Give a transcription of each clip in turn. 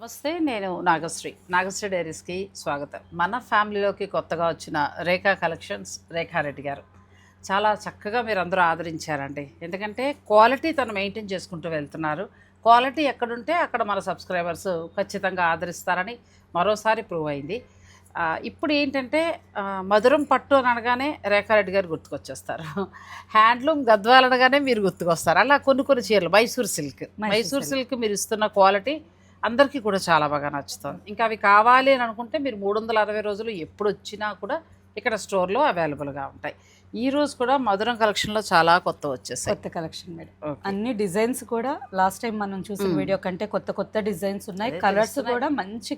నమస్తే నేను నాగశ్రీ. నాగశ్రీ డైరీస్కి స్వాగతం. మన ఫ్యామిలీలోకి కొత్తగా వచ్చిన రేఖా కలెక్షన్స్ రేఖారెడ్డి గారు. చాలా చక్కగా మీరు అందరూ ఆదరించారండి. ఎందుకంటే క్వాలిటీ తను మెయింటైన్ చేసుకుంటూ వెళ్తున్నారు. క్వాలిటీ ఎక్కడుంటే అక్కడ మన సబ్స్క్రైబర్స్ ఖచ్చితంగా ఆదరిస్తారని మరోసారి ప్రూవ్ అయింది. ఇప్పుడు ఏంటంటే మధురం పట్టు అని అనగానే రేఖారెడ్డి గారు గుర్తుకొచ్చేస్తారు. హ్యాండ్లూమ్ గద్వాలు అనగానే మీరు గుర్తుకొస్తారు. అలా కొన్ని కొన్ని చీరలు మైసూర్ సిల్క్. మైసూర్. సిల్క్ మీరు ఇస్తున్న క్వాలిటీ అందరికీ కూడా చాలా బాగా నచ్చుతుంది. ఇంకా అవి కావాలి అని అనుకుంటే మీరు మూడు వందల అరవై రోజులు ఎప్పుడు వచ్చినా కూడా ఇక్కడ స్టోర్లో అవైలబుల్గా ఉంటాయి. ఈ రోజు కూడా మధురం కలెక్షన్లో చాలా కొత్త వచ్చేసాయి కొత్త కలెక్షన్ మేడం. అన్ని డిజైన్స్ కూడా లాస్ట్ టైం మనం చూసిన. వీడియో కంటే కొత్త కొత్త డిజైన్స్ ఉన్నాయి కలర్స్. కూడా మంచి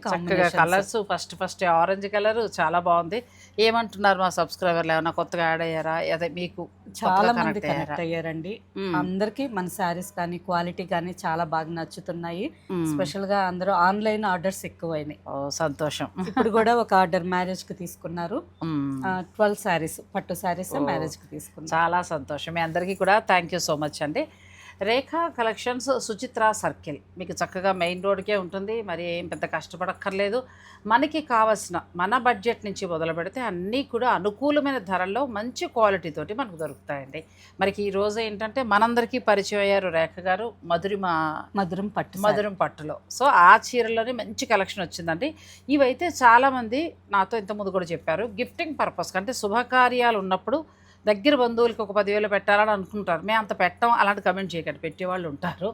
colours first first orange colour చాలా బాగుంది ఏమంటున్నారు మా సబ్స్క్రైబర్లు ఏమైనా కొత్తగా యాడ్ అయ్యారా అదే మీకు చాలా మంది? కనెక్ట్ అయ్యారండి. అందరికి మన శారీస్ కానీ క్వాలిటీ కానీ చాలా బాగా నచ్చుతున్నాయి. స్పెషల్గా అందరూ ఆన్లైన్ ఆర్డర్స్ ఎక్కువైనాయి సంతోషం ఇప్పుడు కూడా ఒక ఆర్డర్ మ్యారేజ్కి తీసుకున్నారు. ట్వెల్వ్ శారీస్ పట్టు శారీస్ మ్యారేజ్కి మ్యారేజ్కి చాలా సంతోషం. మీ అందరికీ కూడా థ్యాంక్ యూ సో మచ్ అండి. Rekha collections Suchitra circle. మీకు చక్కగా మెయిన్ రోడ్కే ఉంటుంది. మరి ఏం పెద్ద కష్టపడక్కర్లేదు. మనకి కావాల్సిన మన బడ్జెట్ నుంచి మొదలు పెడితే అన్నీ కూడా అనుకూలమైన ధరల్లో మంచి క్వాలిటీ తోటి మనకు దొరుకుతాయండి. మనకి ఈ రోజు ఏంటంటే మనందరికీ పరిచయం అయ్యారు రేఖ గారు. మధురిమ మధురం పట్టు. మధురం పట్టులో. సో ఆ చీరలోనే మంచి కలెక్షన్ వచ్చిందండి. ఇవైతే చాలామంది నాతో ఇంతకుముందు కూడా చెప్పారు. గిఫ్టింగ్ పర్పస్ అంటే శుభకార్యాలు ఉన్నప్పుడు దగ్గర బంధువులకి ఒక పదివేలు పెట్టాలని అనుకుంటారు. మేము అంత పెట్టాం అలాంటి కమెంట్ చేయకండి. పెట్టేవాళ్ళు ఉంటారు.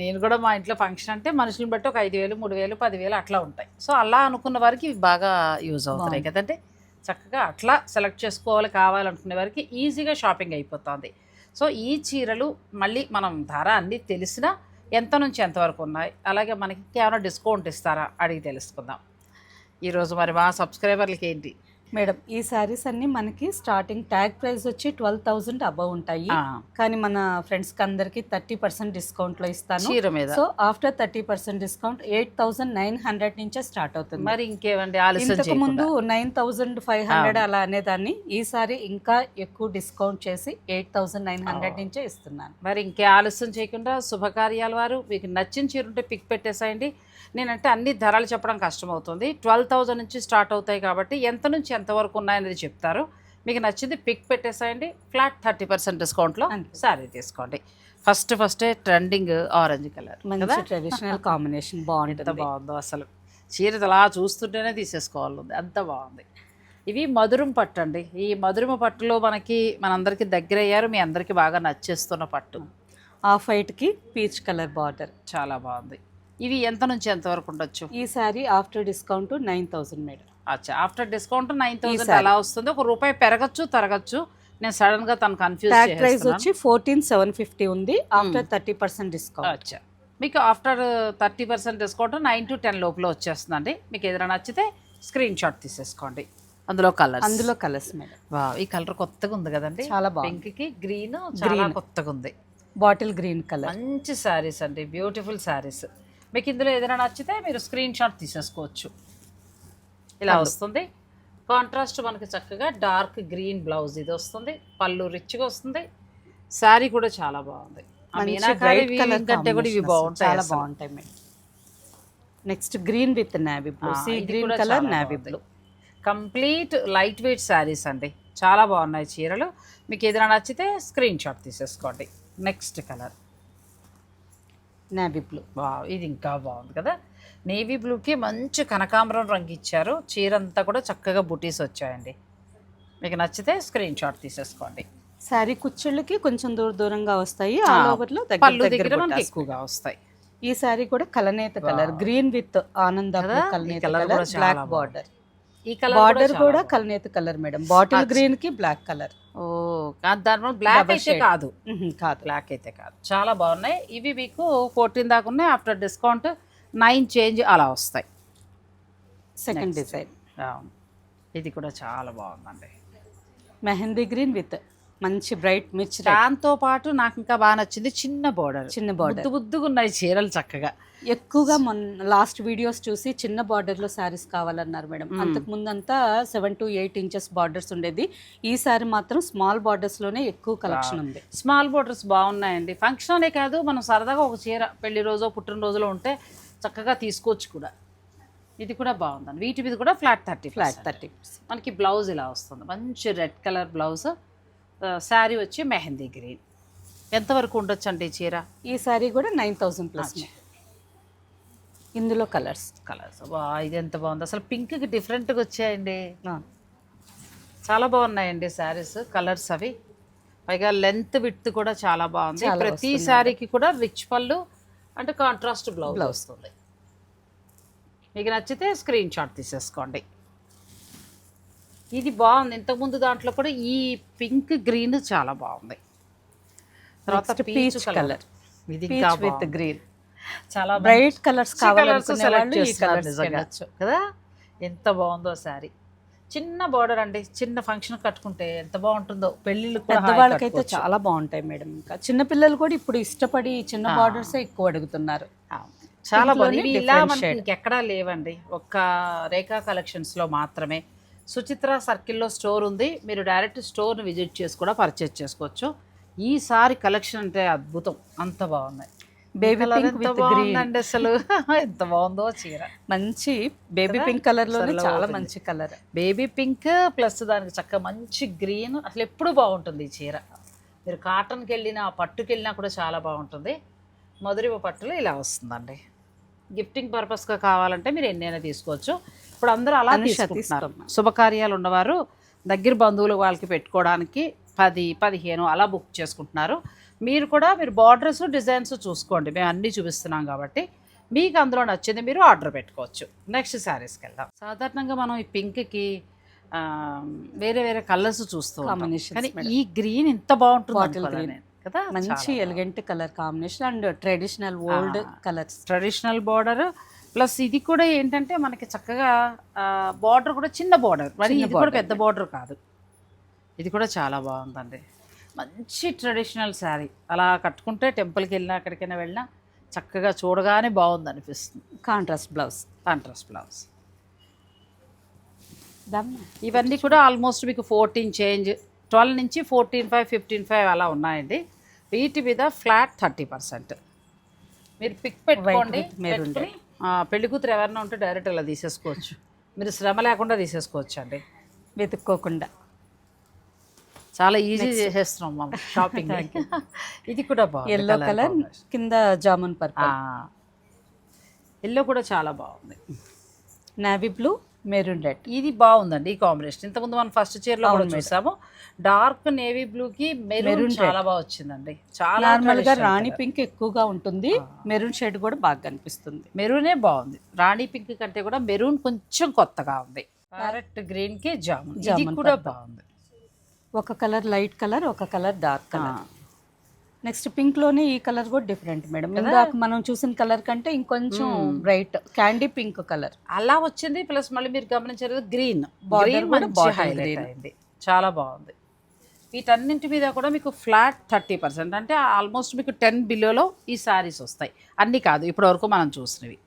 నేను కూడా మా ఇంట్లో ఫంక్షన్ అంటే మనుషులను బట్టి ఒక ఐదు వేలు మూడు వేలు పదివేలు అట్లా ఉంటాయి. సో అలా అనుకున్న వారికి ఇవి బాగా యూజ్ అవుతున్నాయి. కదంటే చక్కగా అట్లా సెలెక్ట్ చేసుకోవాలి కావాలనుకునే వారికి ఈజీగా షాపింగ్ అయిపోతుంది. సో ఈ చీరలు మళ్ళీ మనం ధర అన్నీ తెలిసినా ఎంత నుంచి ఎంతవరకు ఉన్నాయి? అలాగే మనకి కేవలం డిస్కౌంట్ ఇస్తారా? అడిగి తెలుసుకుందాం. ఈరోజు మరి మా సబ్స్క్రైబర్లకి ఏంటి? మేడం ఈ శారీస్ అన్ని మనకి స్టార్టింగ్ ట్యాగ్ ప్రైస్ వచ్చి ట్వెల్వ్ థౌసండ్ అబవ్ ఉంటాయి. కానీ మన ఫ్రెండ్స్కి అందరికి థర్టీ పర్సెంట్ డిస్కౌంట్లో ఇస్తాను. So after thirty percent discount eight thousand nine hundred నుంచే స్టార్ట్ అవుతుంది. మరి ఇంకేమండి ఇంతకు ముందు నైన్ థౌసండ్ ఫైవ్ హండ్రెడ్. అలా అనేదాన్ని ఈసారి ఇంకా ఎక్కువ డిస్కౌంట్ చేసి ఎయిట్ థౌసండ్ నైన్ హండ్రెడ్. నుంచే ఇస్తున్నాను. మరి ఇంకే ఆలస్యం చేయకుండా శుభకార్యాల వారు. మీకు నచ్చిన చీర ఉంటే పిక్ పెట్టేసేయండి. నేనంటే అన్ని ధరలు చెప్పడం కష్టమవుతుంది. ట్వెల్వ్ థౌజండ్ నుంచి స్టార్ట్ అవుతాయి కాబట్టి ఎంత నుంచి ఎంతవరకు ఉన్నాయనేది చెప్తారు. మీకు నచ్చింది పిక్ పెట్టేసేయండి. ఫ్లాట్ థర్టీ పర్సెంట్ డిస్కౌంట్లో. శారీ తీసుకోండి. ఫస్ట్ ఫస్టే ట్రెండింగ్ ఆరెంజ్ కలర్ కదా? ట్రెడిషనల్ కాంబినేషన్ బాగుంటుంది. బాగుందో అసలు. చీర అలా చూస్తుంటేనే తీసేసుకోవాలి అంత బాగుంది. ఇవి మధురం పట్టు అండి ఈ మధురమ పట్టులో మనకి మనందరికీ దగ్గర అయ్యారు మీ అందరికీ బాగా నచ్చేస్తున్న పట్టు. ఆఫ్ వైట్కి పీచ్ కలర్ బార్డర్. చాలా బాగుంది. ఇవి ఎంత నుంచి ఎంత వరకు ఉండొచ్చు? ఈ sari after discount nine thousand madam. అచ్చా ఆఫ్టర్ డిస్కౌంట్ నైన్ థౌసండ్. అలా వస్తుంది? ఒక రూపాయి పెరగచ్చు తరగచ్చు. నేను సడన్గా తను కన్ఫ్యూజ్ ప్రైస్ వచ్చి ఫోర్టీన్ సెవెన్ ఫిఫ్టీ ఉంది. ఆఫ్టర్. Thirty percent discount. అచ్చా. మీకు after thirty percent discount nine to ten లోపల వచ్చేస్తుందండి. మీకు ఏదైనా నచ్చితే స్క్రీన్ షాట్ తీసేసుకోండి. అందులో కలర్ అందులో కలర్స్ మేడం. వా ఈ కలర్ కొత్తగా ఉంది కదండి. చాలా పింక్కి గ్రీన్ చాలా. కొత్తగా ఉంది. Bottle green colour. మంచి శారీస్ అండి బ్యూటిఫుల్ శారీస్ మీకు ఇందులో ఏదైనా నచ్చితే మీరు స్క్రీన్ షాట్ తీసేసుకోవచ్చు. ఇలా. వస్తుంది. కాంట్రాస్ట్ మనకి చక్కగా డార్క్ గ్రీన్ బ్లౌజ్ ఇది వస్తుంది. పళ్ళు రిచ్గా వస్తుంది. శారీ కూడా చాలా బాగుంది. కంటే కూడా ఇవి బాగుంటాయి. చాలా. బాగుంటాయి next green with navy blue sea green colour navy. Blue complete light weight saris అండి. చాలా బాగున్నాయి చీరలు. మీకు ఏదైనా నచ్చితే స్క్రీన్ షాట్ తీసేసుకోండి. నెక్స్ట్ కలర్ నావీ బ్లూ వా ఇది ఇంకా బాగుంది కదా? నేవీ బ్లూకి మంచి కనకాంబరం రంగు ఇచ్చారు. చీర అంతా కూడా చక్కగా బుటీస్ వచ్చాయండి. మీకు నచ్చితే స్క్రీన్ షాట్ తీసేసుకోండి. శారీ కుచ్చుళ్ళకి కొంచెం దూర దూరంగా వస్తాయి. ఆల్ పళ్ళు దగ్గర మనకి. ఎక్కువగా వస్తాయి. ఈ శారీ కూడా కలనేత కలర్. గ్రీన్ విత్ ఆనంద కలనేత కలర్ బ్లాక్. బార్డర్ ఈ కలర్ బార్డర్ కూడా కలనేత కలర్ మేడం. బాటిల్. గ్రీన్కి బ్లాక్ కలర్. ఓ దాని బ్లాక్ అయితే. కాదు. కాదు. బ్లాక్ అయితే కాదు. చాలా బాగున్నాయి. ఇవి మీకు ఫోర్టీన్ దాకా ఉన్నాయి. ఆఫ్టర్ డిస్కౌంట్ నైన్ చేంజ్ అలా వస్తాయి. సెకండ్. డిజైన్. ఇది కూడా చాలా బాగుందండి. మెహందీ గ్రీన్ విత్ మంచి బ్రైట్ మిర్చ్ దాంతో పాటు నాకు ఇంకా బాగా నచ్చింది చిన్న బోర్డర్ చిన్న బార్డర్ బుద్దు బుద్దుగా ఉన్నాయి చీరలు చక్కగా. ఎక్కువగా మొన్న లాస్ట్ వీడియోస్ చూసి చిన్న బార్డర్లో శారీస్ కావాలన్నారు మేడం. అంతకు ముందంతా seven to eight inches borders ఉండేది. ఈ సారీ మాత్రం స్మాల్ బార్డర్స్లోనే ఎక్కువ కలెక్షన్ ఉంది. స్మాల్ బోర్డర్స్ బాగున్నాయండి. ఫంక్షన్ అనే కాదు మనం సరదాగా ఒక చీర పెళ్ళి రోజు పుట్టినరోజులో ఉంటే చక్కగా తీసుకోవచ్చు కూడా. ఇది కూడా బాగుందండి. వీటి మీద కూడా ఫ్లాట్ థర్టీ ఫ్లాట్ థర్టీ మనకి బ్లౌజ్ ఇలా వస్తుంది. మంచి రెడ్ కలర్ బ్లౌజ్ శారీ వచ్చి మెహందీ గ్రీన్. ఎంతవరకు ఉండొచ్చు అండి ఈ చీర? ఈ సారీ కూడా నైన్ థౌసండ్ ప్లస్ ఇందులో కలర్స్. కలర్స్. వా ఇది ఎంత బాగుంది. అసలు పింక్కి డిఫరెంట్గా వచ్చాయండి. చాలా బాగున్నాయండి శారీస్ కలర్స్ అవి. పైగా లెంత్ విత్ కూడా చాలా బాగుంది. ప్రతి. శారీకి కూడా రిచ్ పళ్ళు అంటే కాంట్రాస్ట్ బ్లౌజ్ వస్తుంది. మీకు నచ్చితే స్క్రీన్ షాట్ తీసేసుకోండి. ఇది బాగుంది. ఇంతకుముందు దాంట్లో కూడా ఈ పింక్ గ్రీన్ చాలా బాగుంది. తర్వాత పీచ్ కలర్. ఇది విత్. గ్రీన్ చాలా బ్రైట్ కలర్స్ కలర్స్ కావాలనుకునే సెలెక్ట్ వాళ్ళు ఈ చేస్తున్నారు కలర్స్ నిజంగా. వెళ్ళొచ్చు కదా? ఎంత బాగుందో శారీ. చిన్న బార్డర్ అండి. చిన్న ఫంక్షన్ కట్టుకుంటే ఎంత బాగుంటుందో. పెళ్ళిళ్ళు పెద్దవాళ్ళకైతే. చాలా బాగుంటాయి మేడం ఇంకా. చిన్న పిల్లలు కూడా ఇప్పుడు ఇష్టపడి చిన్న బార్డర్స్ ఎక్కువ అడుగుతున్నారు. చాలా బాగుంది. ఇలా మనకి. ఇంకెక్కడా లేవండి. ఒక్క రేఖా కలెక్షన్స్లో మాత్రమే. సుచిత్ర సర్కిల్లో స్టోర్ ఉంది. మీరు డైరెక్ట్ స్టోర్ని విజిట్ చేసి కూడా పర్చేస్ చేసుకోవచ్చు. ఈసారి కలెక్షన్ అంటే అద్భుతం. అంత బాగున్నాయి. బేబీ పింక్ విత్ గ్రీన్ అసలు. ఎంత బాగుందో చీర. మంచి బేబీ? పింక్ కలర్లోనే చాలా. మంచి కలర్. బేబీ పింక్ ప్లస్ దానికి చక్కగా మంచి గ్రీన్ అసలు ఎప్పుడు బాగుంటుంది ఈ చీర. మీరు కాటన్కి వెళ్ళినా పట్టుకి వెళ్ళినా కూడా చాలా బాగుంటుంది. మధురివ పట్టులో ఇలా వస్తుందండి. గిఫ్టింగ్ పర్పస్గా కావాలంటే మీరు ఎన్నైనా తీసుకోవచ్చు. ఇప్పుడు అందరూ అలా తీసుకుంటున్నారు. శుభకార్యాలు ఉన్నవారు దగ్గర బంధువులు వాళ్ళకి పెట్టుకోవడానికి పది పదిహేను అలా బుక్ చేసుకుంటున్నారు. మీరు కూడా మీరు బార్డర్స్ డిజైన్స్ చూసుకోండి. మేము అన్నీ చూపిస్తున్నాం కాబట్టి మీకు అందులో నచ్చింది మీరు ఆర్డర్ పెట్టుకోవచ్చు. నెక్స్ట్ శారీస్కి వెళ్దాం. సాధారణంగా మనం ఈ పింక్కి వేరే వేరే కలర్స్ చూస్తూ కానీ. ఈ గ్రీన్ ఇంత బాగుంటుంది. కదా? మంచి elegant colour combination and traditional old. Colours traditional border plus ఇది కూడా ఏంటంటే మనకి చక్కగా బార్డర్ కూడా చిన్న బార్డర్. మరి ఇది కూడా. పెద్ద బార్డర్ కాదు. ఇది కూడా చాలా బాగుందండి. మంచి ట్రెడిషనల్ శారీ. అలా కట్టుకుంటే టెంపుల్కి వెళ్ళినా ఎక్కడికైనా వెళ్ళినా చక్కగా చూడగానే బాగుంది అనిపిస్తుంది కాంట్రాస్ట్ బ్లౌజ్. Contrast blouse. ఇవన్నీ కూడా ఆల్మోస్ట్ మీకు ఫోర్టీన్ చేంజ్ ట్వెల్వ్ నుంచి ఫోర్టీన్ ఫైవ్ ఫిఫ్టీన్ ఫైవ్ అలా ఉన్నాయండి. వీటి మీద ఫ్లాట్ థర్టీ పర్సెంట్. మీరు పిక్ పెట్టుకోండి. పెళ్ళి కూతురు ఎవరైనా ఉంటే డైరెక్ట్ ఇలా తీసేసుకోవచ్చు. మీరు శ్రమ లేకుండా తీసేసుకోవచ్చు అండి వెతుక్కోకుండా. చాలా ఈజీ చేసేస్తున్నాం మనం షాపింగ్ ఇది కూడా బాగుంది ఎల్లో కలర్ కింద జామున్ పర్పల్. ఎల్లో కూడా చాలా బాగుంది. Navy blue maroon red. ఇది బాగుందండి ఈ కాంబినేషన్. ఇంతకుముందు మనం ఫస్ట్ చీరలో కూడా చూసాము. డార్క్ నేవీ బ్లూకి మెరూన్ చాలా బాగా వచ్చిందండి. చాలా నార్మల్గా traditional రాణి. పింక్ ఎక్కువగా ఉంటుంది. మెరూన్ షేడ్ కూడా బాగా కనిపిస్తుంది. మెరూనే బాగుంది. రాణి పింక్ కంటే కూడా మెరూన్ కొంచెం కొత్తగా ఉంది. ప్యారెట్ గ్రీన్కి జామున్. ఇది కూడా. బాగుంది. ఒక కలర్ లైట్ కలర్ ఒక కలర్ డార్క్ కలర్. నెక్స్ట్ పింక్లోనే ఈ కలర్ కూడా డిఫరెంట్ మేడం. ఇందాక మనం చూసిన కలర్ కంటే ఇంకొంచెం బ్రైట్ క్యాండీ పింక్ కలర్. అలా వచ్చింది ప్లస్ మళ్ళీ మీరు గమనించారు గ్రీన్. అయింది. చాలా బాగుంది. వీటన్నింటి మీద కూడా మీకు ఫ్లాట్ థర్టీ పర్సెంట్ అంటే ఆల్మోస్ట్ మీకు టెన్ బిలోలో ఈ సారీస్ వస్తాయి. అన్నీ కాదు ఇప్పటి వరకు మనం చూసినవి.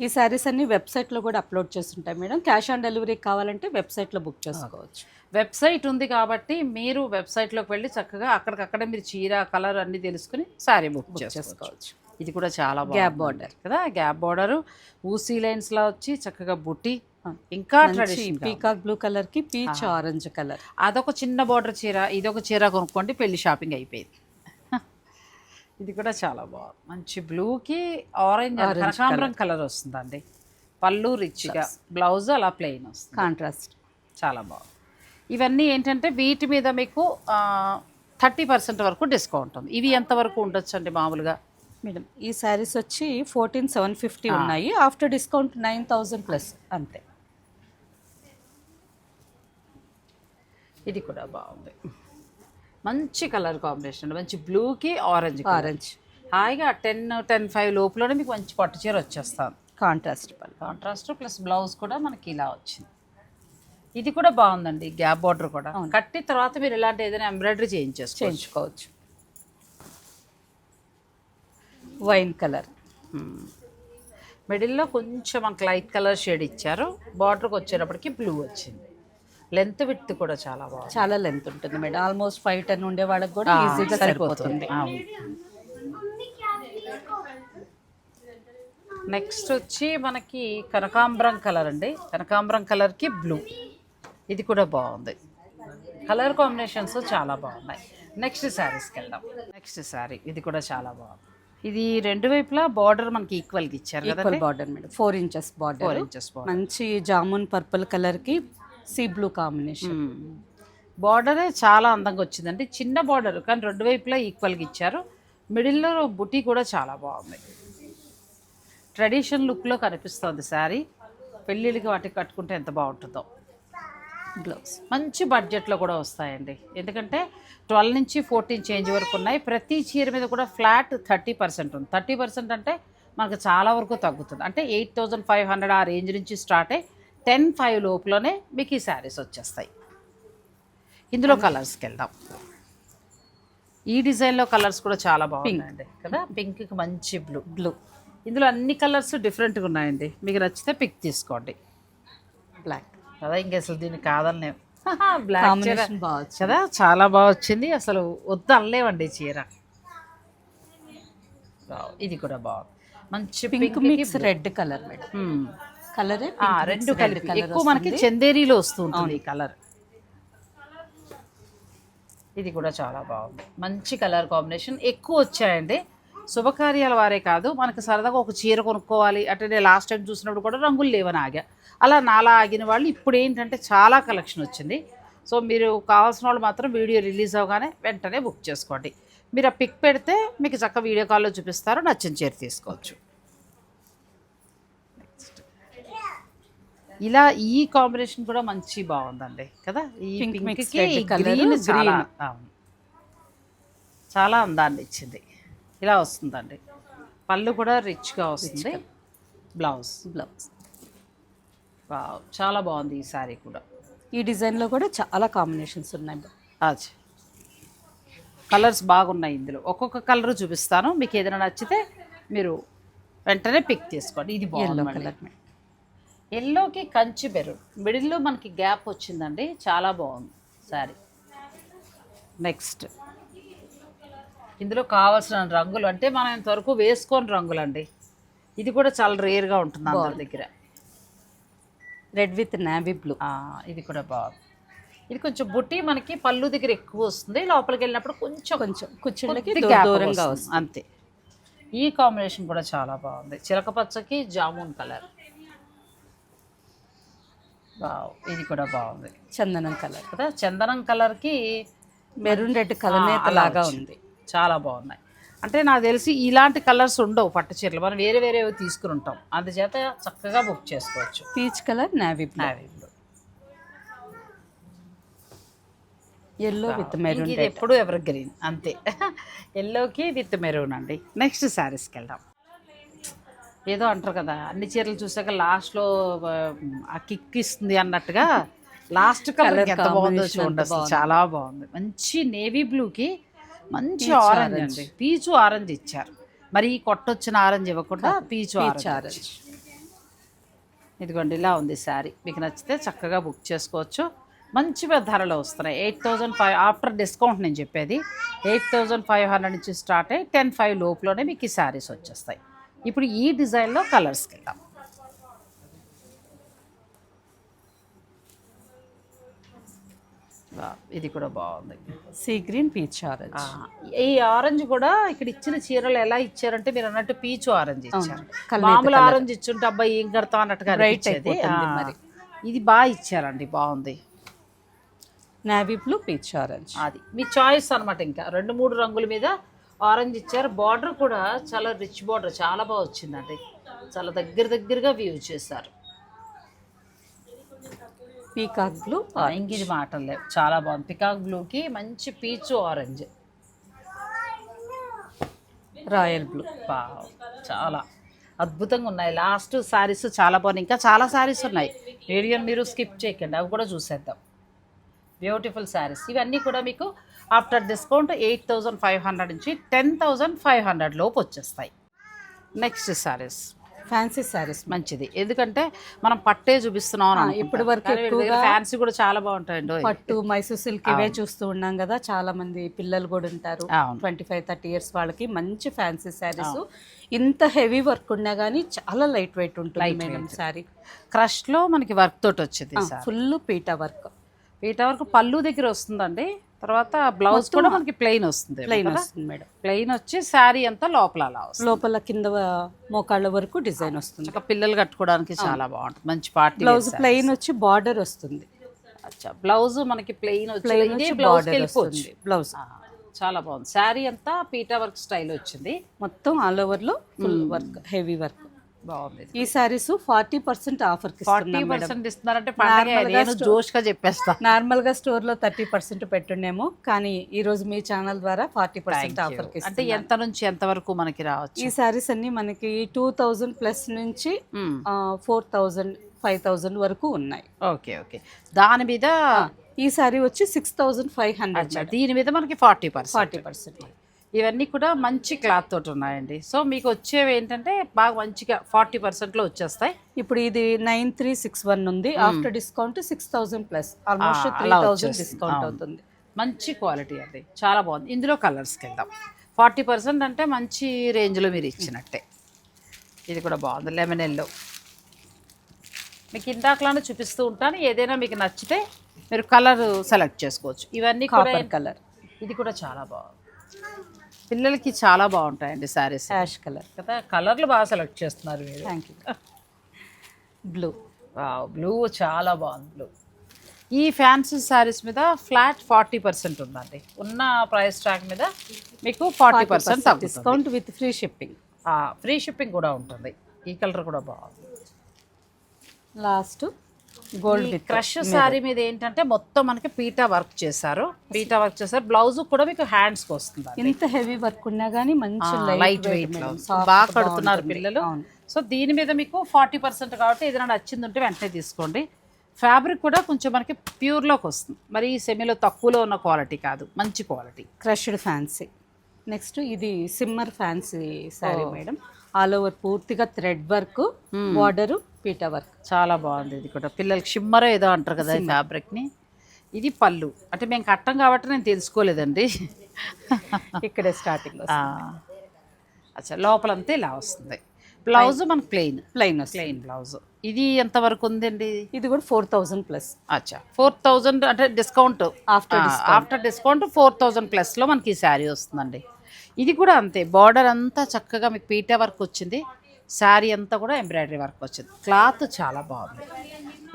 ఈ శారీస్ అన్ని వెబ్సైట్లో కూడా అప్లోడ్ చేస్తుంటాయి మేడం. క్యాష్ ఆన్ డెలివరీ కావాలంటే వెబ్సైట్లో బుక్ చేసుకోవచ్చు. వెబ్సైట్ ఉంది కాబట్టి మీరు వెబ్సైట్లోకి వెళ్ళి చక్కగా అక్కడికక్కడే మీరు చీర కలర్ అన్ని తెలుసుకుని సారీ బుక్ చేసుకోవచ్చు. ఇది కూడా చాలా Gap బాగుంది కదా? Gap border. ఊసీ లైన్స్ లా వచ్చి చక్కగా బుట్టి. ఇంకా ట్రెడిషన్ పీకాక్ బ్లూ కలర్కి పీచ్ ఆరెంజ్ కలర్. అదొక చిన్న బార్డర్ చీర ఇదొక చీర కొనుక్కోండి పెళ్ళి షాపింగ్ అయిపోయింది. ఇది కూడా చాలా బాగుంది. మంచి బ్లూకి ఆరెంజ్ కనకాంబరం కలర్. వస్తుందండి. పళ్ళు రిచ్గా బ్లౌజ్ అలా ప్లెయిన్ వస్తుంది. కాంట్రాస్ట్ చాలా బాగుంది. ఇవన్నీ ఏంటంటే వీటి మీద మీకు థర్టీ పర్సెంట్ వరకు డిస్కౌంట్ ఉంది. ఇవి ఎంతవరకు ఉండొచ్చు అండి మామూలుగా? మేడం ఈ శారీస్ వచ్చి ఫోర్టీన్ సెవెన్ ఫిఫ్టీ ఉన్నాయి. After discount nine thousand plus అంతే. ఇది కూడా బాగుంది. మంచి కలర్ కాంబినేషన్ మంచి బ్లూకి ఆరెంజ్ ఆరెంజ్. హాయిగా టెన్ టెన్ ఫైవ్ లోపలనే మీకు మంచి పట్టు చీర వచ్చేస్తాను. కాంట్రాస్ట్ కాంట్రాస్ట్ ప్లస్ బ్లౌజ్ కూడా మనకి ఇలా వచ్చింది. ఇది కూడా బాగుందండి గ్యాప్ బార్డర్ కూడా. కట్టి తర్వాత మీరు ఇలాంటి ఏదైనా ఎంబ్రాయిడరీ చేయించేసుకోవచ్చు. చేయించుకోవచ్చు. Wine colour. మిడిల్లో కొంచెం మనకు లైట్ కలర్ షేడ్ ఇచ్చారు. బార్డర్కి వచ్చేటప్పటికి బ్లూ వచ్చింది. లెంత్ విత్ కూడా చాలా బాగుంది. చాలా లెంత్ ఉంటుంది మేడం. ఆల్మోస్ట్ ఫైవ్ టెన్ ఉండే వాళ్ళకి కూడా ఈజీగా సరిపోతుంది. అవును. నెక్స్ట్ వచ్చి మనకి కనకాంబరం కలర్ అండి. కనకాంబరం కలర్కి బ్లూ. ఇది కూడా బాగుంది. కలర్ కాంబినేషన్స్ చాలా బాగున్నాయి. నెక్స్ట్ శారీస్కి వెళ్దాం. నెక్స్ట్ శారీ ఇది కూడా చాలా బాగుంది. ఇది రెండు వైపులా బార్డర్ మనకి ఈక్వల్గా ఇచ్చారు కదా equal border madam. Four inches four border inches border. మంచి జామున్ పర్పుల్ కలర్కి సీ బ్లూ కాంబినేషన్. బార్డరే చాలా అందంగా వచ్చిందండి. చిన్న బార్డర్ కానీ రెండు వైపులా ఈక్వల్గా ఇచ్చారు. మిడిల్లో బుటీ కూడా చాలా బాగుంది. ట్రెడిషన్ లుక్లో కనిపిస్తుంది శారీ. పెళ్ళిళ్ళకి వాటికి కట్టుకుంటే ఎంత బాగుంటుందో. బ్లౌజ్. మంచి బడ్జెట్లో కూడా వస్తాయండి. ఎందుకంటే ట్వెల్వ్ నుంచి ఫోర్టీన్ చేంజ్ వరకు ఉన్నాయి. ప్రతి చీర మీద కూడా ఫ్లాట్ థర్టీ పర్సెంట్ ఉంది. థర్టీ పర్సెంట్ అంటే మనకు చాలా వరకు తగ్గుతుంది. అంటే ఎయిట్ థౌజండ్ ఫైవ్ హండ్రెడ్ ఆ రేంజ్ నుంచి స్టార్ట్ అయ్యి టెన్ ఫైవ్ లోపులోనే మీకు ఈ శారీస్ వచ్చేస్తాయి. ఇందులో కలర్స్కి వెళ్దాం. ఈ డిజైన్లో కలర్స్ కూడా చాలా బాగున్నాయండి. కదా? పింక్కి మంచి బ్లూ. బ్లూ. ఇందులో అన్ని కలర్స్ డిఫరెంట్గా ఉన్నాయండి. మీకు నచ్చితే పిక్ తీసుకోండి. బ్లాక్ కదా? ఇంక అసలు దీన్ని కాదనే బ్లాక్. కదా? చాలా బాగా వచ్చింది. అసలు వద్దు అనలేవండి చీర. ఇది కూడా బాగుంది. మంచి pink pink mix red colour madam. కలరే రెండు కలిపి. ఎక్కువ మనకి చందేరీలో వస్తూ ఉంటుంది ఈ కలర్. ఇది కూడా చాలా బాగుంది. మంచి కలర్ కాంబినేషన్. ఎక్కువ వచ్చాయండి. శుభకార్యాల వారే కాదు. మనకి సరదాగా ఒక చీర కొనుక్కోవాలి. అంటే నేను లాస్ట్ టైం చూసినప్పుడు కూడా రంగులు లేవని ఆగా. అలా నాలా ఆగిన వాళ్ళు ఇప్పుడు ఏంటంటే చాలా కలెక్షన్ వచ్చింది. సో మీరు కావాల్సిన వాళ్ళు మాత్రం వీడియో రిలీజ్ అవగానే వెంటనే బుక్ చేసుకోండి. మీరు ఆ పిక్ పెడితే మీకు చక్క వీడియో కాల్లో చూపిస్తారు. నచ్చిన చీర తీసుకోవచ్చు. ఇలా ఈ కాంబినేషన్ కూడా మంచి బాగుందండి కదా? ఈ పింక్ గ్రీన్ చాలా. చాలా అందాన్ని ఇచ్చింది. ఇలా వస్తుందండి. పళ్ళు కూడా రిచ్గా వస్తుంది. బ్లౌజ్. బ్లౌజ్. చాలా బాగుంది ఈ శారీ కూడా. ఈ డిజైన్లో కూడా చాలా కాంబినేషన్స్ ఉన్నాయి. అచ్చా. కలర్స్ బాగున్నాయి ఇందులో. ఒక్కొక్క కలర్ చూపిస్తాను. మీకు ఏదైనా నచ్చితే మీరు వెంటనే పిక్ తీసుకోండి ఇది బాగుంది కలర్ ఎల్లోకి కంచి బెరు. మిడిల్లో మనకి గ్యాప్ వచ్చిందండి. చాలా బాగుంది సారీ. నెక్స్ట్. ఇందులో కావాల్సిన రంగులు అంటే మనం ఇంతవరకు వేసుకోని రంగులు అండి ఇది కూడా చాలా రేర్గా ఉంటుంది అందరి దగ్గర. రెడ్ విత్ నావీ బ్లూ ఇది కూడా బాగుంది. ఇది కొంచెం బుట్టి మనకి పళ్ళు దగ్గర ఎక్కువ వస్తుంది. లోపలికి వెళ్ళినప్పుడు కొంచెం కొంచెం gap దూరంగా వస్తుంది. అంతే. ఈ కాంబినేషన్ కూడా చాలా బాగుంది. చిలక పచ్చకి జామున్ కలర్. వావ్, ఇది కూడా బాగుంది. చందనం కలర్. కదా చందనం కలర్కి మెరూన్ రెడ్ అలా లాగా. ఉంది. చాలా బాగున్నాయి. అంటే నాకు తెలిసి ఇలాంటి కలర్స్ ఉండవు పట్టు చీరలు. మనం వేరే వేరే తీసుకుని ఉంటాం. అందుచేత చక్కగా బుక్ చేసుకోవచ్చు. Peach colour navy navy blue. Yellow with maroon ఇది ఎప్పుడు ఎవర్ గ్రీన్ అంతే. ఎల్లోకి విత్ మెరూన్ అండి. నెక్స్ట్ శారీస్కి వెళ్దాం. ఏదో అంటారు కదా అన్ని చీరలు చూసాక లాస్ట్లో ఆ కిక్ ఇస్తుంది అన్నట్టుగా లాస్ట్ కలర్ ఎంత బాగుందో చూడండి. చాలా బాగుంది. మంచి నేవీ బ్లూకి మంచి ఆరెంజ్. అండి. పీచు ఆరెంజ్ ఇచ్చారు. మరి ఈ కొట్టొచ్చిన ఆరెంజ్ ఇవ్వకుండా పీచు ఆరెంజ్ ఇదిగోండి ఇలా ఉంది శారీ. మీకు నచ్చితే చక్కగా బుక్ చేసుకోవచ్చు. మంచి ధరలో వస్తున్నాయి. Eight thousand five after discount నేను చెప్పేది. ఎయిట్ థౌజండ్ ఫైవ్ హండ్రెడ్ నుంచి స్టార్ట్ అయ్యి టెన్ ఫైవ్ లోపులోనే మీకు ఈ శారీస్ వచ్చేస్తాయి. ఇప్పుడు ఈ డిజైన్లో కలర్స్కి వెళ్దాం వా, ఇది కూడా బాగుంది. Sea green peach orange. ఆ, ఈ ఆరెంజ్ కూడా ఇక్కడ ఇచ్చిన చీరలు ఎలా ఇచ్చారంటే మీరు అన్నట్టు పీచు ఆరెంజ్ ఇచ్చారు. మామూలు. ఆరెంజ్ ఇచ్చుంటే అబ్బాయి ఏం కడతా అన్నట్టుగా ఆ, మరి. ఇది బాగా ఇచ్చారండి బాగుంది. నావీ బ్లూ పీచ్ ఆరెంజ్ అది. మీ చాయిస్ అన్నమాట ఇంకా. రెండు మూడు రంగుల మీద ఆరెంజ్ ఇచ్చారు. బార్డర్ కూడా చాలా రిచ్ బార్డర్ చాలా బాగా వచ్చిందండి. చాలా దగ్గర దగ్గరగా వ్యూ చేశారు. పీకాక్ బ్లూ ఆ, ఇంక ఇది మాటలు. లేవు చాలా బాగుంది. పికాక్ బ్లూకి మంచి పీచు ఆరెంజ్. Royal blue. వావ్, చాలా అద్భుతంగా ఉన్నాయి. లాస్ట్ శారీస్ చాలా బాగున్నాయి. ఇంకా చాలా శారీస్ ఉన్నాయి. వీడియో మీరు స్కిప్ చేయకండి. అవి కూడా చూసేద్దాం. Beautiful saris. ఇవన్నీ కూడా మీకు after discount eight thousand five hundred నుంచి టెన్ థౌజండ్ ఫైవ్ హండ్రెడ్ లోపు వచ్చేస్తాయి. నెక్స్ట్ శారీస్ ఫ్యాన్సీ శారీస్ మంచిది. ఎందుకంటే మనం పట్టే చూపిస్తున్నాం. ఇప్పటి వరకు ఫ్యాన్సీ కూడా చాలా బాగుంటాయండి పట్టు మైసూర్ సిల్క్ ఇవే చూస్తూ ఉన్నాం కదా. చాలా మంది పిల్లలు కూడా ఉంటారు. ట్వంటీ ఫైవ్ థర్టీ ఇయర్స్ వాళ్ళకి మంచి ఫ్యాన్సీ శారీస్ ఇంత హెవీ వర్క్ ఉన్నా కానీ చాలా లైట్ వెయిట్ ఉంటుంది మేడం శారీ క్రష్లో మనకి వర్క్ తోటి వచ్చింది ఫుల్ పీటా వర్క్ వీటి వరకు పళ్ళు దగ్గర వస్తుందండి. తర్వాత బ్లౌజ్ కూడా మనకి ప్లెయిన్ వస్తుంది ప్లెయిన్ వస్తుంది మేడం. ప్లెయిన్ వచ్చి శారీ అంతా లోపల అలా వస్తుంది. లోపల కింద మోకాళ్ళ వరకు డిజైన్ వస్తుంది. పిల్లలు కట్టుకోవడానికి చాలా బాగుంటుంది. మంచి పార్టీ బ్లౌజ్ ప్లెయిన్ వచ్చి బార్డర్ వస్తుంది. అచ్చా బ్లౌజ్ మనకి ప్లెయిన్ వచ్చి బ్లౌజ్ బ్లౌజ్ చాలా బాగుంది. శారీ అంతా పీటా వర్క్ స్టైల్ వచ్చింది. మొత్తం ఆల్ ఓవర్లో ఫుల్ వర్క్ హెవీ వర్క్ బాగుంది. ఈ saris forty percent offer forty percent ఇస్తున్నారంటే పండగ నేను జోష్గా చెప్పేస్తా. నార్మల్గా స్టోర్లో థర్టీ పర్సెంట్ పెట్టుండేమో కానీ ఈ రోజు మీ ఛానల్ ద్వారా ఫార్టీ పర్సెంట్ ఆఫర్ అంటే ఎంత నుంచి ఎంత వరకు మనకి రావచ్చు? ఈ శారీస్ అన్ని మనకి టూ థౌజండ్ ప్లస్ నుంచి మ్మ్. ఫోర్ థౌజండ్ ఫైవ్ థౌజండ్ వరకు ఉన్నాయి. Okay okay. దాని మీద ఈ శారీ వచ్చి సిక్స్ థౌజండ్ ఫైవ్ హండ్రెడ్ దీని మీద మనకి ఫార్టీ పర్సెంట్. Forty percent. ఇవన్నీ కూడా మంచి క్లాత్ తోటి ఉన్నాయండి. సో మీకు వచ్చేవి ఏంటంటే బాగా మంచిగా ఫార్టీ పర్సెంట్లో వచ్చేస్తాయి. ఇప్పుడు ఇది నైన్ త్రీ సిక్స్ వన్ ఉంది. After discount six thousand plus. Almost three thousand. Discount. అవుతుంది. మంచి క్వాలిటీ అండి. చాలా బాగుంది. ఇందులో కలర్స్కి వెళ్దాం ఫార్టీ పర్సెంట్ అంటే మంచి రేంజ్లో మీరు ఇచ్చినట్టే. ఇది కూడా బాగుంది. Lemon yellow. మీకు ఇందాకలానే చూపిస్తూ ఉంటాను. ఏదైనా మీకు నచ్చితే మీరు కలర్ సెలెక్ట్ చేసుకోవచ్చు. ఇవన్నీ కాపర్ కలర్ ఇది కూడా చాలా బాగుంది. పిల్లలకి చాలా బాగుంటాయండి శారీస్. Ash colour. కదా కలర్లు బాగా సెలెక్ట్ చేస్తున్నారు మీరు. థ్యాంక్ యూ బ్లూ బ్లూ చాలా బాగుంది బ్లూ ఈ ఫ్యాన్సీ శారీస్ మీద ఫ్లాట్ ఫార్టీ పర్సెంట్ ఉందండి. ఉన్న ప్రైస్ ట్యాగ్ మీద మీకు forty percent discount with free shipping. Free shipping కూడా ఉంటుంది. ఈ కలర్ కూడా బాగుంది. Last gold with crush sari మీద ఏంటంటే మొత్తం మనకి పీటా వర్క్ చేశారు. పీటా వర్క్ చేశారు. బ్లౌజ్ కూడా మీకు హ్యాండ్స్కి వస్తుంది ఇంత హెవీ వర్క్ ఉన్నా కానీ మంచి లైట్ వెయిట్ బాగా కడుతున్నారు పిల్లలు. సో దీని మీద మీకు ఫార్టీ పర్సెంట్ కాబట్టి ఏదైనా నచ్చింది ఉంటే వెంటనే తీసుకోండి. ఫ్యాబ్రిక్ కూడా కొంచెం మనకి ప్యూర్లోకి వస్తుంది. మరి ఈ సెమీలో తక్కువలో ఉన్న క్వాలిటీ కాదు. మంచి క్వాలిటీ. Crushed fancy. నెక్స్ట్ ఇది shimmer fancy sari madam. All over పూర్తిగా థ్రెడ్ వర్క్ బార్డర్. పీటా వర్క్. చాలా బాగుంది ఇది కూడా. పిల్లలకి షిమ్మర్ ఏదో అంటారు కదా ఈ ఫ్యాబ్రిక్ని. ఇది పళ్ళు. అంటే మేము కట్టం కాబట్టి నేను తెలుసుకోలేదండి. ఇక్కడే స్టార్టింగ్ అచ్చా లోపలంతా ఇలా వస్తుంది. బ్లౌజ్ మనకు ప్లెయిన్ ప్లెయిన్ ప్లెయిన్ బ్లౌజ్ ఇది ఎంతవరకు ఉందండి? ఇది కూడా ఫోర్ థౌజండ్ ప్లస్ అచ్చా ఫోర్ థౌజండ్ అంటే discount After after discount four thousand ప్లస్లో మనకి ఈ శారీ వస్తుందండి. ఇది కూడా అంతే. బార్డర్ అంతా చక్కగా మీకు పీటే వర్క్ వచ్చింది. శారీ అంతా కూడా ఎంబ్రాయిడరీ వర్క్ వచ్చింది. క్లాత్ చాలా బాగుంది.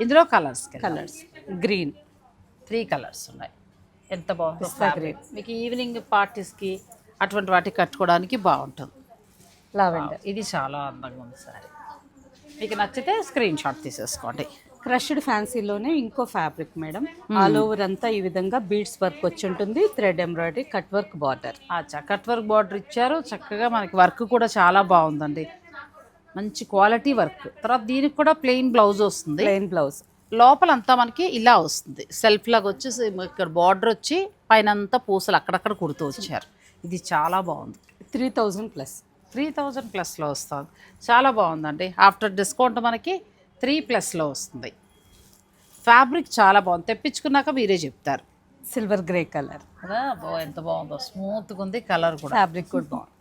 ఇందులో colours colours. Green. Three colours ఉన్నాయి. ఎంత బాగుంది. మీకు ఈవినింగ్ పార్టీస్కి అటువంటి వాటికి కట్టుకోవడానికి బాగుంటుంది. లావెండర్. ఇది చాలా అందంగా ఉంది శారీ. మీకు నచ్చితే స్క్రీన్ షాట్ తీసేసుకోండి. క్రష్డ్ ఫ్యాన్సీలోనే ఇంకో ఫ్యాబ్రిక్ మేడం. ఆల్ ఓవర్ అంతా ఈ విధంగా బీడ్స్ వర్క్ వచ్చి ఉంటుంది. Thread embroidery cut work border అచ్చా కట్ వర్క్ బార్డర్ ఇచ్చారు. చక్కగా మనకి వర్క్ కూడా చాలా బాగుందండి. మంచి క్వాలిటీ వర్క్. తర్వాత దీనికి కూడా ప్లెయిన్ బ్లౌజ్ వస్తుంది. Plain blouse. లోపల అంతా మనకి ఇలా వస్తుంది. సెల్ఫ్ లాగా వచ్చి ఇక్కడ బార్డర్ వచ్చి పైన అంతా పూసలు అక్కడక్కడ కుడుతూ వచ్చారు. ఇది చాలా బాగుంది. Three thousand plus. Three thousand ప్లస్లో వస్తుంది. చాలా బాగుందండి. ఆఫ్టర్ డిస్కౌంట్ మనకి త్రీ ప్లస్లో వస్తుంది. ఫ్యాబ్రిక్ చాలా బాగుంది. తెప్పించుకున్నాక మీరే చెప్తారు. Silver grey colour. ఎంత బాగుందో. స్మూత్గా ఉంది కలర్ కూడా. ఫ్యాబ్రిక్ కూడా బాగుంది.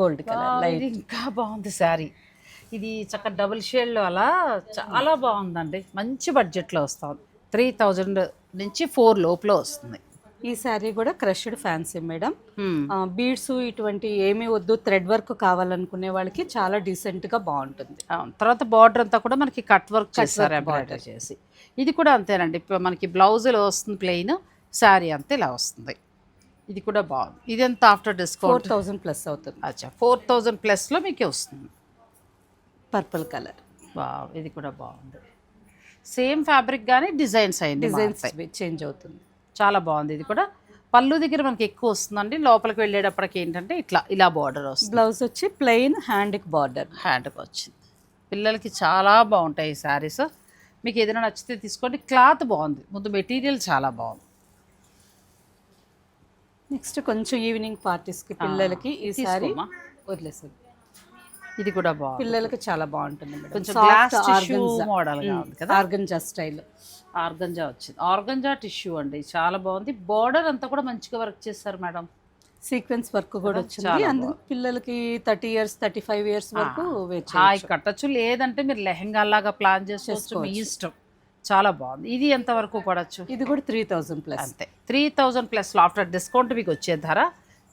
Gold colour light. ఇంకా బాగుంది శారీ. ఇది చక్క డబుల్ షేడ్లో అలా చాలా బాగుందండి. మంచి బడ్జెట్లో వస్తుంది. త్రీ థౌజండ్ నుంచి ఫోర్ లోపల వస్తుంది. ఈ శారీ కూడా క్రష్డ్ ఫ్యాన్సీ మేడం. బీడ్స్ ఇటువంటి ఏమీ వద్దు థ్రెడ్ వర్క్ కావాలనుకునే వాళ్ళకి చాలా డీసెంట్గా బాగుంటుంది. తర్వాత బార్డర్ అంతా కూడా మనకి కట్ వర్క్ చేస్తారు ఎంబ్రాయిడరీ చేసి. ఇది కూడా అంతేనండి. ఇప్పుడు మనకి బ్లౌజులో వస్తుంది ప్లెయిన్ శారీ అంతా ఇలా వస్తుంది. ఇది కూడా బాగుంది. ఇది ఎంత after four discount thousand plus అవుతుంది. అచ్చా ఫోర్ థౌజండ్ ప్లస్లో మీకే వస్తుంది. Purple colour. వావ్ ఇది కూడా బాగుంది. సేమ్ ఫ్యాబ్రిక్ కానీ డిజైన్స్ అయింది డిజైన్స్ చేంజ్ అవుతుంది. చాలా బాగుంది ఇది కూడా. పళ్ళు దగ్గర మనకి ఎక్కువ వస్తుందండి. లోపలికి వెళ్ళేటప్పటికి ఏంటంటే ఇట్లా ఇలా బార్డర్ వస్తుంది. బ్లౌజ్ వచ్చి ప్లెయిన్ హ్యాండ్కి బార్డర్ హ్యాండ్కి వచ్చింది. పిల్లలకి చాలా బాగుంటాయి ఈ శారీస్ మీకు ఏదైనా నచ్చితే తీసుకోండి. క్లాత్ బాగుంది. ముందు మెటీరియల్ చాలా బాగుంది. నెక్స్ట్ కొంచెం ఈవినింగ్ పార్టీస్కి పిల్లలకి ఈ తీసుకోమ్మా. వదిలేసారు ఇది కూడా బాగుంది. పిల్లలకి చాలా బాగుంటుంది కొంచెం. మోడల్ కదా? ఆర్గంజా స్టైల్ ఆర్గంజా వచ్చింది. ఆర్గంజా టిష్యూ అండి. చాలా బాగుంది. బార్డర్ అంతా కూడా మంచిగా వర్క్ చేస్తారు మేడం. సీక్వెన్స్ వర్క్ కూడా వచ్చింది. చాలా అందు పిల్లలకి thirty years thirty five years వరకు కట్టచ్చు లేదంటే మీరు లెహంగా లాగా ప్లాన్ చేసుకోవచ్చు. మీ ఇష్టం. చాలా బాగుంది. ఇది ఎంత వరకు పడచ్చు? ఇది కూడా త్రీ థౌజండ్ ప్లస్ అంతే. Three thousand plus after discount మీకు వచ్చే ధర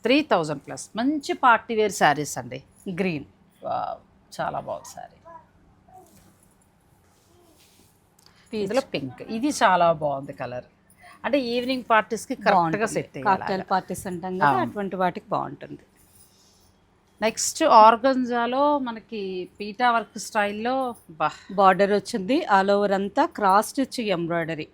త్రీ థౌజండ్ ప్లస్ మంచి పార్టీ వేర్ శారీస్ అండి. గ్రీన్ వావ్, చాలా బాగుంది శారీ. ఇందులో పింక్ ఇది చాలా బాగుంది కలర్ అంటే ఈవినింగ్ పార్టీస్కి కరెక్ట్గా సెట్ కాక్టైల్ పార్టీస్ అంటాం కదా అటువంటి వాటికి బాగుంటుంది. నెక్స్ట్ ఆర్గంజాలో మనకి పీటా వర్క్ స్టైల్లో బార్డర్ వచ్చింది. ఆల్ ఓవర్ అంతా cross stitch embroidery.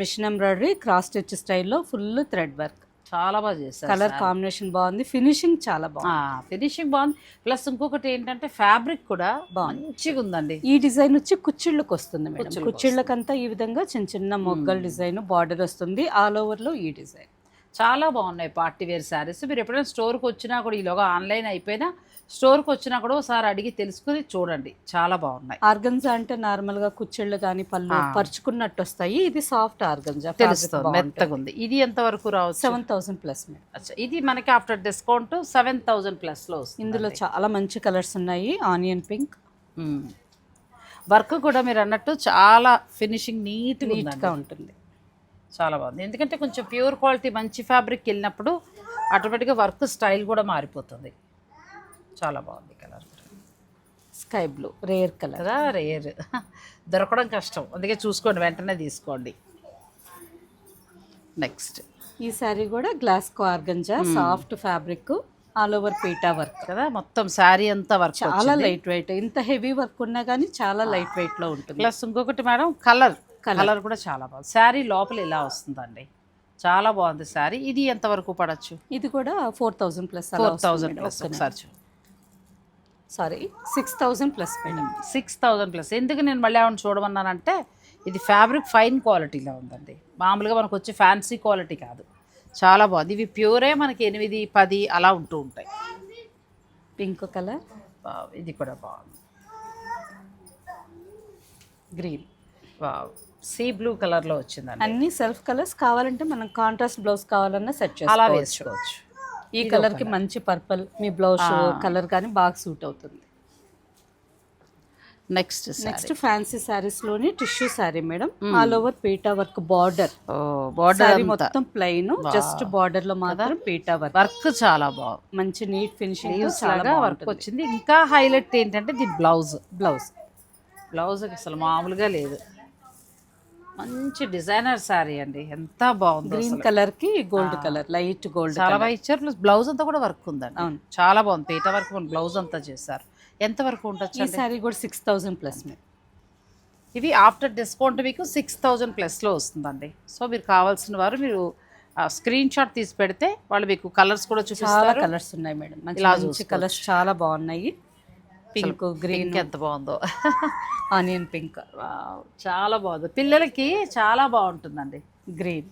Machine embroidery cross stitch స్టైల్లో ఫుల్ థ్రెడ్ వర్క్. చాలా బాగా చేశారు కలర్ కాంబినేషన్ బాగుంది. ఫినిషింగ్ చాలా బాగుంది. ఫినిషింగ్ బాగుంది. ప్లస్ ఇంకొకటి ఏంటంటే ఫ్యాబ్రిక్ కూడా మంచిగా ఉందండి ఈ డిజైన్ వచ్చి కుచ్చిళ్ళకి వస్తుంది మేడం. కుచ్చిళ్ళకంతా ఈ విధంగా చిన్న చిన్న మొగ్గల డిజైన్ బార్డర్ వస్తుంది. ఆల్ ఓవర్లో ఈ డిజైన్. చాలా బాగున్నాయి పార్టీ వేర్ శారీస్. మీరు ఎప్పుడైనా స్టోర్కి వచ్చినా కూడా ఈలోగా ఆన్లైన్ అయిపోయినా స్టోర్కి వచ్చినా కూడా ఒకసారి అడిగి తెలుసుకుని చూడండి. చాలా బాగున్నాయి. ఆర్గంజా అంటే నార్మల్గా కుచ్చిళ్ళు కానీ పళ్ళు పరుచుకున్నట్టు వస్తాయి. ఇది సాఫ్ట్ ఆర్గంజా తెలుస్తుంది. మెత్తగా ఉంది. ఇది ఎంత వరకు రావచ్చు? సెవెన్ థౌసండ్ ప్లస్ అచ్చా. ఇది మనకి ఆఫ్టర్ డిస్కౌంట్ సెవెన్ థౌజండ్ ప్లస్లో వస్తుంది. ఇందులో చాలా మంచి కలర్స్ ఉన్నాయి. Onion pink. వర్క్ కూడా మీరు అన్నట్టు చాలా ఫినిషింగ్ నీట్గా నీట్ ఉందండి. గా ఉంటుంది. చాలా బాగుంది. ఎందుకంటే కొంచెం ప్యూర్ క్వాలిటీ మంచి ఫ్యాబ్రిక్ వెళ్ళినప్పుడు ఆటోమేటిక్గా వర్క్ స్టైల్ కూడా మారిపోతుంది. చాలా బాగుంది colour. Sky blue rare colour. కదా రేర్. దొరకడం కష్టం. అందుకే చూసుకోండి వెంటనే తీసుకోండి. నెక్స్ట్. ఈ శారీ కూడా గ్లాస్ కో organza soft fabric all over PETA work. కదా మొత్తం శారీ అంతా వర్క్ చాలా లైట్ వెయిట్. ఇంత హెవీ వర్క్ ఉన్నా కానీ చాలా లైట్ వెయిట్లో ఉంటుంది. ప్లస్ ఇంకొకటి మేడం కలర్. కలర్. కూడా చాలా బాగుంది. శారీ లోపల ఇలా వస్తుందండి. చాలా బాగుంది శారీ. ఇది ఎంత వరకు పడచ్చు? ఇది కూడా four thousand plus four thousand plus ఒకసారి చూ sorry six thousand plus madam. Six thousand plus. ఎందుకు నేను మళ్ళీ ఏమైనా చూడమన్నానంటే ఇది ఫ్యాబ్రిక్ ఫైన్ క్వాలిటీలో ఉందండి. మామూలుగా మనకు వచ్చే ఫ్యాన్సీ క్వాలిటీ కాదు. చాలా బాగుంది. ఇవి ప్యూరే మనకి ఎనిమిది పది అలా ఉంటూ ఉంటాయి. Pink colour. ఇది కూడా బాగుంది. గ్రీన్. వావ్. సీ బ్లూ కలర్లో వచ్చిందండి. అన్ని సెల్ఫ్ కలర్స్ కావాలంటే మనం కాంట్రాస్ట్ బ్లౌజ్ కావాలన్నా సెట్ అలా చేసుకోవచ్చు. వేసుకోవచ్చు. ఈ కలర్కి మంచి పర్పుల్ మీ బ్లౌజ్ కలర్ కానీ బాగా సూట్ అవుతుంది. Next next fancy శారీస్లోని tissue sari madam. All over PETA work border. Border మొత్తం ప్లెయిన్ జస్ట్ బార్డర్లో మాత్రం పీటా వర్క్. వర్క్ చాలా బాగుంది మంచి నీట్ ఫినిషింగ్ లాగా వర్క్ వచ్చింది. ఇంకా హైలైట్ ఏంటంటే దీని బ్లౌజ్. బ్లౌజ్. బ్లౌజ్ అసలు మామూలుగా లేదు. మంచి డిజైనర్ శారీ అండి. ఎంత బాగుంది గ్రీన్ కలర్కి గోల్డ్ కలర్ లైట్ గోల్డ్ చాలా బాగా ఇచ్చారు ప్లస్ బ్లౌజ్ అంతా కూడా వర్క్ ఉందండి. అవును. చాలా బాగుంది. పీట వర్క్ బ్లౌజ్ అంతా చేశారు. ఎంత వరకు ఉండొచ్చు ఈ శారీ కూడా సిక్స్ థౌసండ్ ప్లస్ ఇవి ఆఫ్టర్ డిస్కౌంట్ మీకు సిక్స్ థౌజండ్ ప్లస్లో వస్తుందండి. సో మీరు కావాల్సిన వారు మీరు స్క్రీన్ షాట్ తీసి పెడితే వాళ్ళు మీకు కలర్స్ కూడా చాలా చూపిస్తారు. కలర్స్ ఉన్నాయి మేడం. మంచి కలర్స్ చాలా బాగున్నాయి. Pink green. ఎంత బాగుందో. Onion pink. చాలా బాగుంది. పిల్లలకి చాలా బాగుంటుందండి గ్రీన్.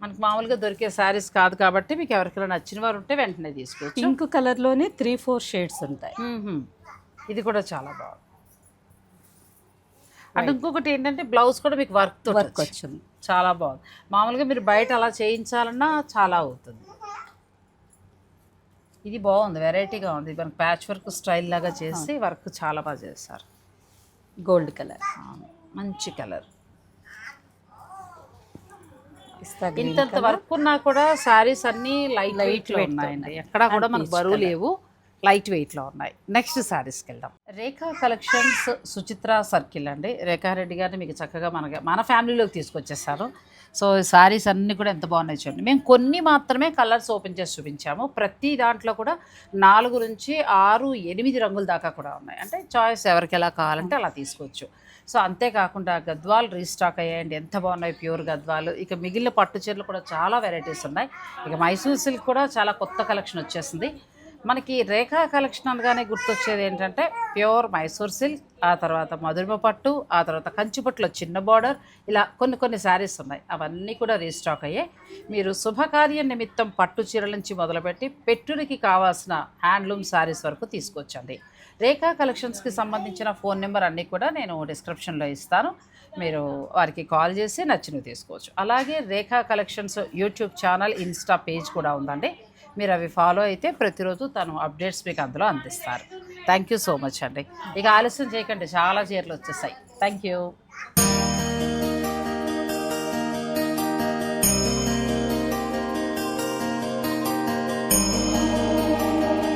మనకు మామూలుగా దొరికే శారీస్ కాదు కాబట్టి మీకు ఎవరికైనా నచ్చిన వారు ఉంటే వెంటనే తీసుకోవచ్చు. పింక్ కలర్లోనే త్రీ ఫోర్ షేడ్స్ ఉంటాయి. ఇది కూడా చాలా బాగుంది. అంటే ఇంకొకటి ఏంటంటే బ్లౌజ్ కూడా మీకు వర్క్ వర్క్ వచ్చింది. చాలా బాగుంది. మామూలుగా మీరు బయట అలా చేయించాలన్నా చాలా అవుతుంది. ఇది బాగుంది వెరైటీగా ఉంది. మనకి ప్యాచ్ వర్క్ స్టైల్ లాగా చేసి వర్క్ చాలా బాగా చేస్తారు గోల్డ్ కలర్. మంచి కలర్. ఇంతంత వర్క్ ఉన్నా కూడా శారీస్ అన్ని లైట్ లైట్లో ఉన్నాయండి. ఎక్కడా కూడా మనకు బరువు లేవు. లైట్ వెయిట్లో ఉన్నాయి. నెక్స్ట్ శారీస్కి వెళ్దాం. రేఖా కలెక్షన్స్ సుచిత్ర సర్కిల్ అండి. రేఖారెడ్డి గారిని మీకు చక్కగా మన మన ఫ్యామిలీలోకి తీసుకొచ్చేసారు సో శారీస్ అన్నీ కూడా ఎంత బాగున్నాయి చూడండి. మేము కొన్ని మాత్రమే కలర్స్ ఓపెన్ చేసి చూపించాము. ప్రతి దాంట్లో కూడా నాలుగు నుంచి ఆరు ఎనిమిది రంగుల దాకా కూడా ఉన్నాయి. అంటే చాయిస్ ఎవరికి ఎలా కావాలంటే అలా తీసుకోవచ్చు. సో అంతేకాకుండా గద్వాలు రీస్టాక్ అయ్యాయండి. ఎంత బాగున్నాయి ప్యూర్ గద్వాలు. ఇక మిగిలిన పట్టు చీరలు కూడా చాలా వెరైటీస్ ఉన్నాయి. ఇక మైసూర్ సిల్క్ కూడా చాలా కొత్త కలెక్షన్ వచ్చేసింది. మనకి రేఖా కలెక్షన్ అనగానే గుర్తొచ్చేది ఏంటంటే ప్యూర్ మైసూర్ సిల్క్ ఆ తర్వాత మధురిమ పట్టు ఆ తర్వాత కంచిపట్టులో చిన్న బార్డర్ ఇలా కొన్ని కొన్ని శారీస్ ఉన్నాయి. అవన్నీ కూడా రీస్టాక్ అయ్యాయి మీరు శుభకార్య నిమిత్తం పట్టు చీరల నుంచి మొదలుపెట్టి పెట్టుడికి కావాల్సిన హ్యాండ్లూమ్ శారీస్ వరకు తీసుకొచ్చండి. రేఖా కలెక్షన్స్కి సంబంధించిన ఫోన్ నెంబర్ అన్నీ కూడా నేను డిస్క్రిప్షన్లో ఇస్తాను. మీరు వారికి కాల్ చేసి నచ్చినవి తీసుకోవచ్చు. అలాగే Rekha collections YouTube channel Insta page కూడా ఉందండి. మీరు అవి ఫాలో అయితే ప్రతిరోజు తను అప్డేట్స్ మీకు అందులో అందిస్తారు. థ్యాంక్ యూ సో మచ్ అండి. ఇక ఆలస్యం చేయకండి చాలా చీరలు వచ్చేసాయి. Thank you